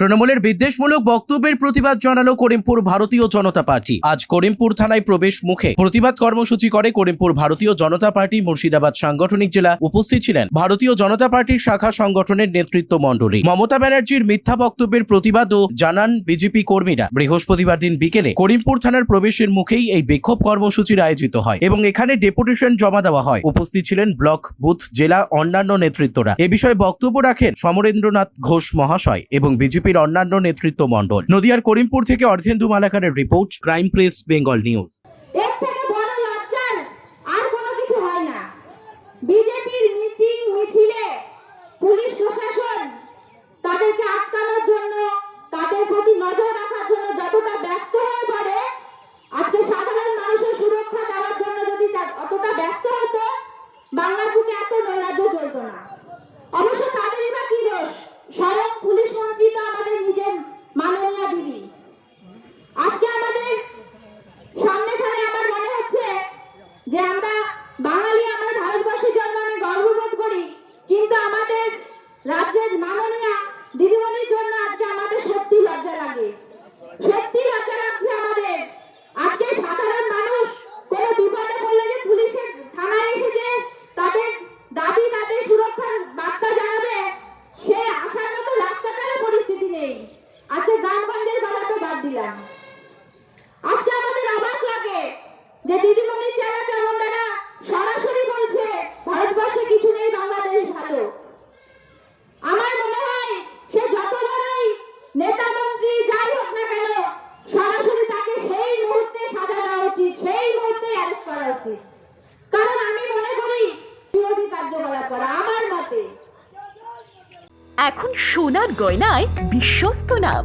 তৃণমূলের বিদ্বেষমূলক বক্তব্যের প্রতিবাদ জানালো করিমপুর ভারতীয় জনতা পার্টি। আজ করিমপুর থানায় প্রবেশ মুখে প্রতিবাদ কর্মসূচি করে করিমপুর ভারতীয় জনতা পার্টি মুর্শিদাবাদ সাংগঠনিক জেলা উপস্থিত ছিলেন। ভারতীয় জনতা পার্টির শাখা সংগঠনের নেতৃত্ব মণ্ডলী। মমতা ব্যানার্জির মিথ্যা বক্তব্যের প্রতিবাদও জানান বিজেপি কর্মীরা। বৃহস্পতিবার দিন বিকেলে করিমপুর থানার প্রবেশের মুখেই এই বিক্ষোভ কর্মসূচির আয়োজিত হয় এবং এখানে ডেপুটেশন জমা দেওয়া হয়। উপস্থিত ছিলেন ব্লক, বুথ, জেলা, অন্যান্য নেতৃত্বরা। এ বিষয়ে বক্তব্য রাখেন সমরেন্দ্রনাথ ঘোষ মহাশয় এবং বিজেপির অন্যান্য নেতৃত্ব মণ্ডল নদিয়ার করিমপুর থেকে Ardhendu মালাকারের report, crime press, Bengal news. তাদেরকে আটকানোর জন্য, তাদের প্রতি নজর রাখার জন্য যতটা ব্যস্ত আজকে সাধারণ মানুষের সুরক্ষা দেওয়ার জন্য ব্যস্ত হতো, বাংলার অবশ্য তাদেরই বা কি দোষ স্বয়ং পুলিশ মন্ত্রী তো আমাদের নিজের মাননীয় দিদি আজকে আমাদের সামনেখানে আমার মনে হচ্ছে যে আমরা বাঙালি আমরা ভারতবর্ষের জন্য অনেক গর্ববোধ করি কিন্তু আমাদের রাজ্যের মাননীয়া দিদিমণির জন্য আজকে আমাদের সত্যি লজ্জা লাগে সত্যি লজ্জা লাগছে আমাদের আজকে সাধারণ মানুষ কোনো বিপদে পড়লে যে পুলিশের থানায় এসে যে তাদের দাবি তাদের সুরক্ষার বার্তা জানাবে সে আসার মতো রাস্তাটারও পরিস্থিতি নেই আজকে গ্রামগঞ্জের কথা তো বাদ দিলাম আজকে আমাদের অবাক লাগে যে দিদিমণি চেলা চামুন্ডারা সরাসরি বলছে, ভারতবর্ষে কিছু নেই, বাংলাদেশ ভালো। আমার মনে হয় সে যত বড়ই নেতা মন্ত্রী যাই হোক না কেন, সরাসরি তাকে সেই মুহূর্তে সাজা দেওয়া উচিত, সেই মুহূর্তে অ্যারেস্ট করা উচিত। কারণ আমি মনে করি, বিরোধী কার্যকলাপ করা আমার মতে। এখন সোনার গয়নায় বিশ্বস্ত নাম।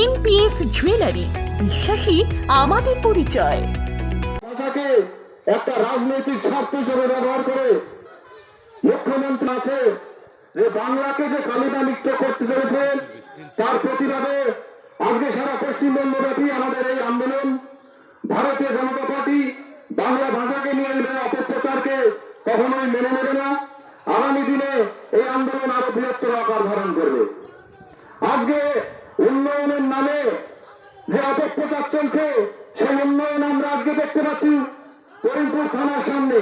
এনপিএস জুয়েলারি বিশ্বাসী, আমাদের পরিচয়। ভাষাকে একটা রাজনৈতিক স্বার্থ হিসেবে ব্যবহার করে মুখ্যমন্ত্রী আছে যে বাংলাকে যে কালিমা লিপ্ত করতে চলেছে, তার প্রতিবাদে আজকে সারা পশ্চিমবঙ্গ ব্যাপী আমাদের এই আন্দোলন, ভারতীয় জনতা পার্টি বাংলা ভাষাকে নিয়ে অপপ্রচারকে কখনোই মেনে নেবে না। আগামী দিনে এই আন্দোলন আরও বৃহত্তর আকার ধারণ করবে। আজকে উন্নয়নের নামে যে অপপ্রচার চলছে, সেই উন্নয়ন আমরা আজকে দেখতে পাচ্ছি করিমপুর থানার সামনে।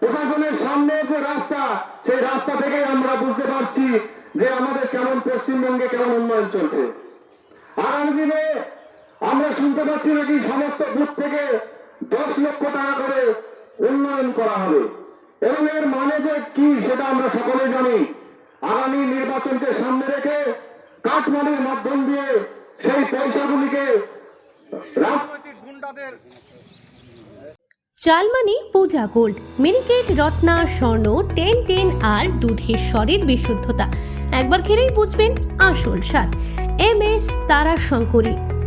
প্রশাসনের সামনে যে রাস্তা, সেই রাস্তা থেকেই আমরা বুঝতে পারছি যে আমাদের কেমন পশ্চিমবঙ্গে কেমন উন্নয়ন চলছে। আগামী দিনে আমরা শুনতে পাচ্ছি নাকি সমস্ত বুথ থেকে দশ লক্ষ টাকা করে উন্নয়ন করা হবে। এবং এর মানে যে কি সেটা আমরা সকলে জানি। আগামী নির্বাচনকে সামনে রেখে কাঠমালির মাধ্যম দিয়ে সেই পয়সাগুলিকে রাজনৈতিক গুন্ডাদের চালমানি Puja gold miniket Ratna Swarna ten ten আর দুধের স্বরের বিশুদ্ধতা। একবার খেলেই বুঝবেন আসল স্বাদ। এম এস তারা শঙ্করী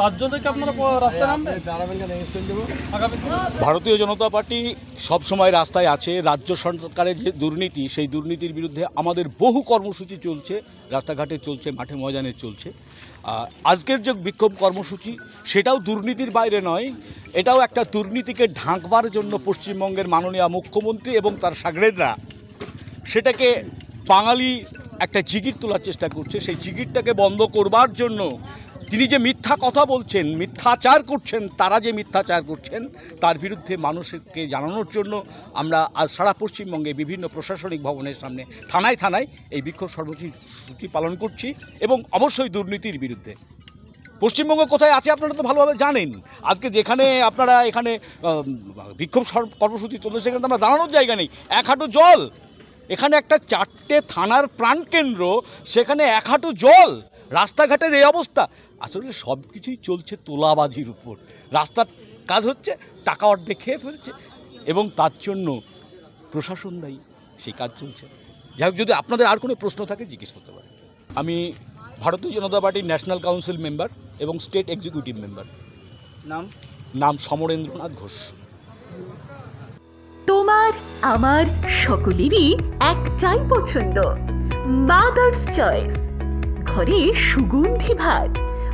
তার জন্য ভারতীয় জনতা পার্টি সব সময় রাস্তায় আছে। রাজ্য সরকারের যে দুর্নীতি, সেই দুর্নীতির বিরুদ্ধে আমাদের বহু কর্মসূচি চলছে। রাস্তাঘাটে চলছে, মাঠে ময়দানে চলছে। আজকের যে বিক্ষোভ কর্মসূচি, সেটাও দুর্নীতির বাইরে নয়। এটাও একটা দুর্নীতিকে ঢাকবার জন্য পশ্চিমবঙ্গের মাননীয় মুখ্যমন্ত্রী এবং তার সাগরেদরা সেটাকে বাঙালি একটা জিগির তোলার চেষ্টা করছে। সেই জিগিরটাকে বন্ধ করবার জন্য তিনি যে মিথ্যা কথা বলছেন, মিথ্যাচার করছেন, তারা যে মিথ্যাচার করছেন, তার বিরুদ্ধে মানুষকে জানানোর জন্য আমরা আজ সারা পশ্চিমবঙ্গে বিভিন্ন প্রশাসনিক ভবনের সামনে, থানায় থানায় এই বিক্ষোভ সর্বসূচি পালন করছি এবং অবশ্যই দুর্নীতির বিরুদ্ধে। পশ্চিমবঙ্গ কোথায় আছে আপনারা তো ভালোভাবে জানেন। আজকে যেখানে আপনারা এখানে বিক্ষোভ কর্মসূচি চলছে, সেখানে আমরা দাঁড়ানোর জায়গা নেই। এক হাঁটু জল। এখানে একটা চারটে থানার প্রাণকেন্দ্র, সেখানে এক হাঁটু জল। রাস্তাঘাটের এই অবস্থা। আসলে সব কিছুই চলছে তোলাবাজির উপর। রাস্তার কাজ হচ্ছে টাকা অর্ধেক খেয়ে ফেলছে এবং তার জন্য প্রশাসন দায়ী সেই কাজ চলছে। যাই হোক যদি আপনাদের আর কোনো প্রশ্ন থাকে জিজ্ঞেস করতে পারেন। আমি ভারতীয় জনতা পার্টির ন্যাশনাল কাউন্সিল মেম্বার এবং স্টেট এক্সিকিউটিভ মেম্বার। নাম? নাম সমরেন্দ্রনাথ ঘোষ। তোমার আমার সকলেরই একটাই পছন্দ মাদার্স চয়েস ঘরে সুগন্ধি ভাত।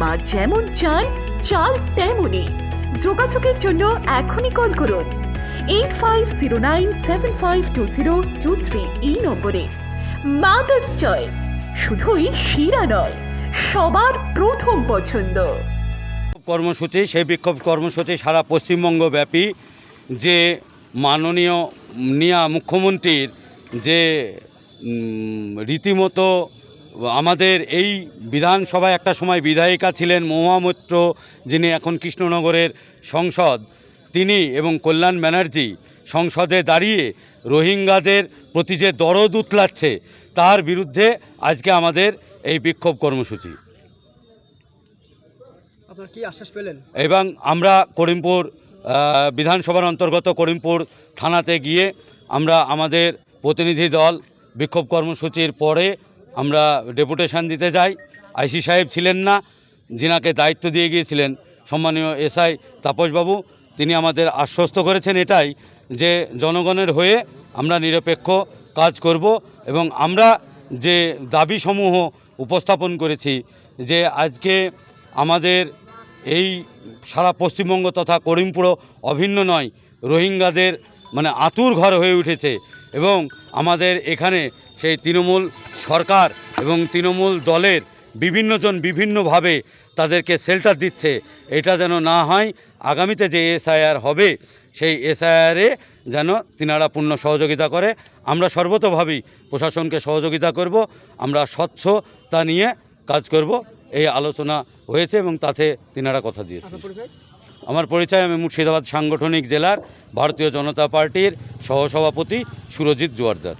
মা যেমন চান, চাল তেমনই। যোগাযোগের জন্য এখনই কল করুন। Eight five zero nine seven five two zero two three এই নম্বরে। মাদার্স চয়েস শুধুই শিরা নয়, সবার প্রথম পছন্দ। কর্মসূচি, সেই বিক্ষোভ কর্মসূচি সারা পশ্চিমবঙ্গ ব্যাপী যে মাননীয়, নিয়া মুখ্যমন্ত্রীর যে রীতিমতো আমাদের এই বিধানসভায় একটা সময় বিধায়িকা ছিলেন মহামৈত্র যিনি এখন কৃষ্ণনগরের সংসদ তিনি এবং কল্যাণ ব্যানার্জি সংসদে দাঁড়িয়ে রোহিঙ্গাদের প্রতি যে দরদ উতলাচ্ছে তার বিরুদ্ধে আজকে আমাদের এই বিক্ষোভ কর্মসূচি। কি আশ্বাস পেলেন? এবং আমরা করিমপুর বিধানসভার অন্তর্গত করিমপুর থানাতে গিয়ে আমরা আমাদের প্রতিনিধি দল বিক্ষোভ কর্মসূচির পরে আমরা ডেপুটেশন দিতে যাই আইসি সাহেব ছিলেন না, যিনাকে দায়িত্ব দিয়ে গিয়েছিলেন সম্মানীয় এসআই তাপসবাবু, তিনি আমাদের আশ্বস্ত করেছেন এটাই যে জনগণের হয়ে আমরা নিরপেক্ষ কাজ করব এবং আমরা যে দাবিসমূহ উপস্থাপন করেছি যে আজকে আমাদের এই সারা পশ্চিমবঙ্গ তথা করিমপুর অভিন্ন নয়, রোহিঙ্গাদের মানে আতুর ঘর হয়ে উঠেছে এবং আমাদের এখানে সেই তৃণমূল সরকার এবং তৃণমূল দলের বিভিন্নজন বিভিন্নভাবে তাদেরকে শেল্টার দিচ্ছে। এটা যেন না হয়, আগামীতে যে এসআইআর হবে, সেই এসআইআরে যেন তিনারা পূর্ণ সহযোগিতা করে। আমরা সর্বতোভাবেই প্রশাসনকে সহযোগিতা করব, আমরা স্বচ্ছতা নিয়ে কাজ করব। এই আলোচনা হয়েছে এবং তাতে তিনারা কথা দিয়েছে আমার পরিচয় আমি মুর্শিদাবাদ সাংগঠনিক জেলার ভারতীয় জনতা পার্টির সহসভাপতি সুরজিৎ জোয়ারদার।